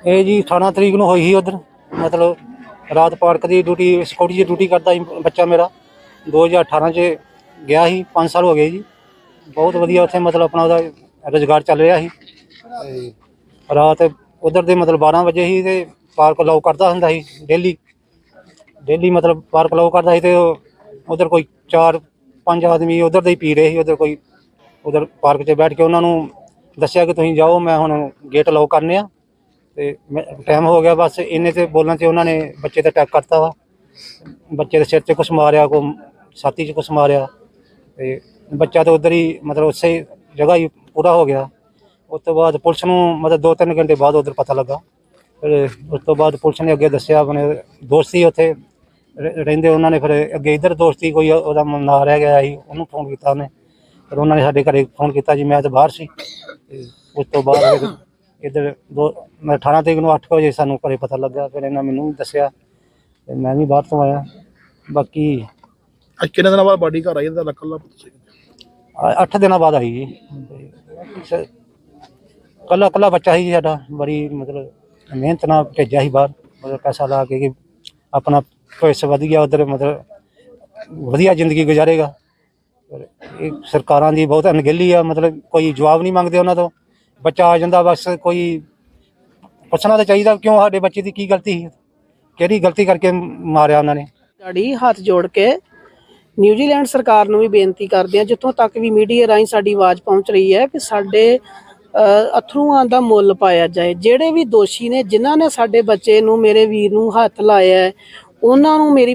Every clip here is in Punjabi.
ਇਹ ਜੀ 18 ਤਰੀਕ ਨੂੰ ਹੋਈ ਸੀ ਉਧਰ, ਮਤਲਬ ਰਾਤ ਪਾਰਕ ਦੀ ਡਿਊਟੀ ਸਿਕਿਉਰਿਟੀ ਦੀ ਡਿਊਟੀ ਕਰਦਾ ਸੀ ਬੱਚਾ ਮੇਰਾ। 2018 ਚ ਗਿਆ ਸੀ 5 ਸਾਲ ਹੋ ਗਏ ਜੀ। ਬਹੁਤ ਵਧੀਆ ਉੱਥੇ ਮਤਲਬ ਆਪਣਾ ਉਹਦਾ ਰੁਜ਼ਗਾਰ ਚੱਲ ਰਿਹਾ ਸੀ। ਤੇ ਰਾਤ ਉਧਰ ਦੇ ਮਤਲਬ 12 ਵਜੇ ਹੀ ਤੇ ਪਾਰਕ ਲਾਉ ਕਰਦਾ ਹੁੰਦਾ ਸੀ ਡੇਲੀ ਡੇਲੀ ਮਤਲਬ ਪਾਰਕ ਲਾਉ ਕਰਦਾ ਸੀ ਤੇ ਉਧਰ ਕੋਈ 4 5 ਆਦਮੀ ਉਧਰ ਦੇ ਹੀ ਪੀ ਰਹੇ ਸੀ, ਉਧਰ ਕੋਈ, ਉਧਰ ਪਾਰਕ 'ਚ ਬੈਠ ਕੇ ਉਹਨਾਂ ਨੂੰ ਦੱਸਿਆ ਕਿ ਤੁਸੀਂ ਜਾਓ, ਮੈਂ ਹੁਣ ਗੇਟ ਲਾਉ ਕਰਨੇ ਆ। ਤੇ ਟਾਈਮ ਹੋ ਗਿਆ ਬਸ, ਇੰਨੇ ਤੇ ਬੋਲਣ ਤੇ ਉਹਨਾਂ ਨੇ ਬੱਚੇ ਤੇ ਅਟੈਕ ਕਰਤਾ ਵਾ। ਬੱਚੇ ਦੇ ਸਿਰ 'ਚ ਕੁਛ ਮਾਰਿਆ ਕੋ ਛਾਤੀ 'ਚ ਕੁਛ ਮਾਰਿਆ। ਤੇ ਬੱਚਾ ਤਾਂ ਉਧਰ ਹੀ, ਮਤਲਬ ਉਸੇ ਜਗ੍ਹਾ ਹੀ ਪੂਰਾ ਹੋ ਗਿਆ। ਉਸ ਤੋਂ ਬਾਅਦ ਪੁਲਿਸ ਨੂੰ ਮਤਲਬ 2-3 ਘੰਟੇ ਬਾਅਦ ਉਧਰ ਪਤਾ ਲੱਗਾ। ਫਿਰ ਉਸ ਤੋਂ ਬਾਅਦ ਪੁਲਿਸ ਨੇ ਅੱਗੇ ਦੱਸਿਆ, ਆਪਣੇ ਦੋਸਤੀ ਉੱਥੇ। ਰਹਿੰਦੇ ਉਹਨਾਂ ਨੇ ਫਿਰ ਅੱਗੇ ਇਧਰ ਦੋਸਤੀ ਕੋਈ ਉਹਦਾ ਨਾ ਰਹਿ ਗਿਆ ਸੀ, ਉਹਨੂੰ ਫੋਨ ਕੀਤਾ ਉਹਨੇ। ਫਿਰ ਉਹਨਾਂ ਨੇ ਸਾਡੇ ਘਰੇ ਫੋਨ ਕੀਤਾ ਜੀ, ਮੈਂ ਤਾਂ ਬਾਹਰ ਸੀ। ਤੇ ਉਸ ਤੋਂ ਬਾਅਦ ਇੱਧਰ ਦੋ ਮੈਂ 18 ਤਰੀਕ ਨੂੰ 8 ਵਜੇ ਸਾਨੂੰ ਘਰੇ ਪਤਾ ਲੱਗਾ ਫਿਰ ਇਹਨਾਂ ਮੈਨੂੰ ਵੀ ਦੱਸਿਆ ਤੇ ਮੈਂ ਵੀ ਬਾਹਰ ਤੋਂ ਆਇਆ। ਬਾਕੀ ਅੱਜ ਕਿੰਨੇ ਦਿਨਾਂ ਬਾਅਦ ਬਾਡੀ ਘਰ ਆਈ ਇਹਦਾ ਲੱਕਲ ਦਾ ਸੀ? 8 ਦਿਨਾਂ ਬਾਅਦ ਆਈ ਜੀ। ਕੱਲਾ ਕੱਲਾ ਬੱਚਾ ਸੀ ਜੀ ਸਾਡਾ। ਬੜੀ ਮਤਲਬ ਮਿਹਨਤ ਨਾਲ ਭੇਜਿਆ ਸੀ ਬਾਹਰ। ਮਤਲਬ ਪੈਸਾ ਲਾ ਕੇ ਕਿ ਆਪਣਾ ਭਵਿੱਖ ਵਧੀਆ ਉਧਰ ਮਤਲਬ ਵਧੀਆ ਜ਼ਿੰਦਗੀ ਗੁਜ਼ਾਰੇਗਾ। ਪਰ ਇਹ ਸਰਕਾਰਾਂ ਦੀ ਬਹੁਤ ਅਣਗਹਿਲੀ ਆ। ਮਤਲਬ ਕੋਈ ਜਵਾਬ ਨਹੀਂ ਮੰਗਦੇ ਉਹਨਾਂ ਤੋਂ। ਬੱਚਾ ਆ ਜਾਂਦਾ, ਬਸ ਕੋਈ ਪੁੱਛਣਾ ਤਾਂ ਚਾਹੀਦਾ ਕਿਉਂ ਸਾਡੇ ਬੱਚੇ ਦੀ ਕੀ ਗਲਤੀ ਸੀ? ਕਿਹੜੀ ਗਲਤੀ ਕਰਕੇ ਮਾਰਿਆ ਉਹਨਾਂ ਨੇ? ਸਾਡੀ ਹੱਥ ਜੋੜ ਕੇ ਨਿਊਜ਼ੀਲੈਂਡ ਸਰਕਾਰ ਨੂੰ ਵੀ ਬੇਨਤੀ ਕਰਦੇ ਹਾਂ, ਜਿੱਥੋਂ ਤੱਕ ਵੀ ਮੀਡੀਆ ਰਾਹੀਂ ਸਾਡੀ ਆਵਾਜ਼ ਪਹੁੰਚ ਰਹੀ ਹੈ ਕਿ ਸਾਡੇ ਅਥਰੂਆਂ ਦਾ ਮੁੱਲ ਪਾਇਆ ਜਾਏ। ਜਿਹੜੇ ਵੀ ਦੋਸ਼ੀ ਨੇ, ਜਿਨ੍ਹਾਂ ਨੇ ਸਾਡੇ ਬੱਚੇ ਨੂੰ, ਮੇਰੇ ਵੀਰ ਨੂੰ ਹੱਥ ਲਾਇਆ ਉਹਨਾਂ ਨੂੰ ਮੇਰੀ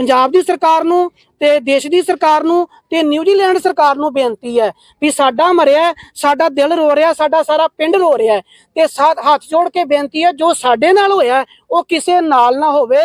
ਪੰਜਾਬ ਦੀ ਸਰਕਾਰ ਨੂੰ ਤੇ ਦੇਸ਼ ਦੀ ਸਰਕਾਰ ਨੂੰ ਤੇ ਨਿਊਜ਼ੀਲੈਂਡ ਸਰਕਾਰ ਨੂੰ ਬੇਨਤੀ ਹੈ ਵੀ ਸਾਡਾ ਮਰਿਆ ਸਾਡਾ ਦਿਲ ਰੋ ਰਿਹਾ, ਸਾਡਾ ਸਾਰਾ ਪਿੰਡ ਰੋ ਰਿਹਾ ਤੇ ਸਾ- ਹੱਥ ਜੋੜ ਕੇ ਬੇਨਤੀ ਹੈ ਜੋ ਸਾਡੇ ਨਾਲ ਹੋਇਆ ਉਹ ਕਿਸੇ ਨਾਲ ਨਾ ਹੋਵੇ।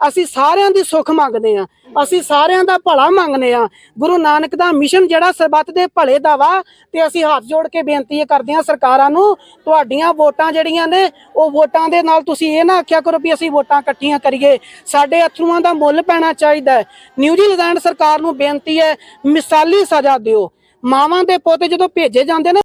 ਅਸੀਂ ਸਾਰਿਆਂ ਦੀ ਸੁੱਖ ਮੰਗਦੇ ਆ ਅਸੀਂ ਸਾਰਿਆਂ ਦਾ ਭਲਾ ਮੰਗਦੇ ਆ ਗੁਰੂ ਨਾਨਕ ਦਾ ਮਿਸ਼ਨ ਜਿਹੜਾ ਸਰਬੱਤ ਦੇ ਭਲੇ ਦਾ ਵਾ, ਤੇ ਅਸੀਂ ਹੱਥ ਜੋੜ ਕੇ ਬੇਨਤੀ ਕਰਦੇ ਆ ਸਰਕਾਰਾਂ ਨੂੰ, ਤੁਹਾਡੀਆਂ ਵੋਟਾਂ ਜਿਹੜੀਆਂ ਨੇ, ਉਹ ਵੋਟਾਂ ਦੇ ਨਾਲ ਤੁਸੀਂ ਇਹ ਨਾ ਆਖਿਆ ਕਰੋ ਵੀ ਅਸੀਂ ਵੋਟਾਂ ਇਕੱਠੀਆਂ ਕਰੀਏ। ਸਾਡੇ ਅਥਰੂਆਂ ਦਾ ਮੁੱਲ ਪੈਣਾ ਚਾਹੀਦਾ ਨਿਊਜ਼ੀਲੈਂਡ ਸਰਕਾਰ ਨੂੰ ਬੇਨਤੀ ਹੈ, ਮਿਸਾਲੀ ਸਜ਼ਾ ਦਿਓ। ਮਾਵਾਂ ਦੇ ਪੁੱਤ ਜਦੋਂ ਭੇਜੇ ਜਾਂਦੇ ਨੇ